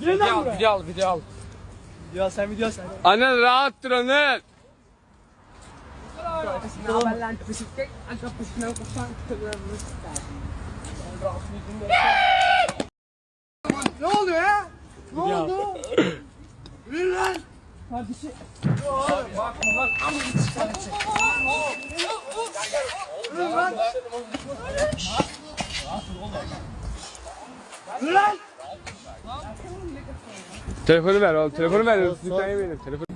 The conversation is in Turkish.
Gel lan al, buraya. video al, video al. Ya sen video sen. Annen rahat dur annen. Ne oluyor ya? Ne oldu? Yürü lan. Kardeşim. Yürü lan. Yürü lan. Telefonu ver oğlum, telefonu ver. Lütfen verin. Telefonu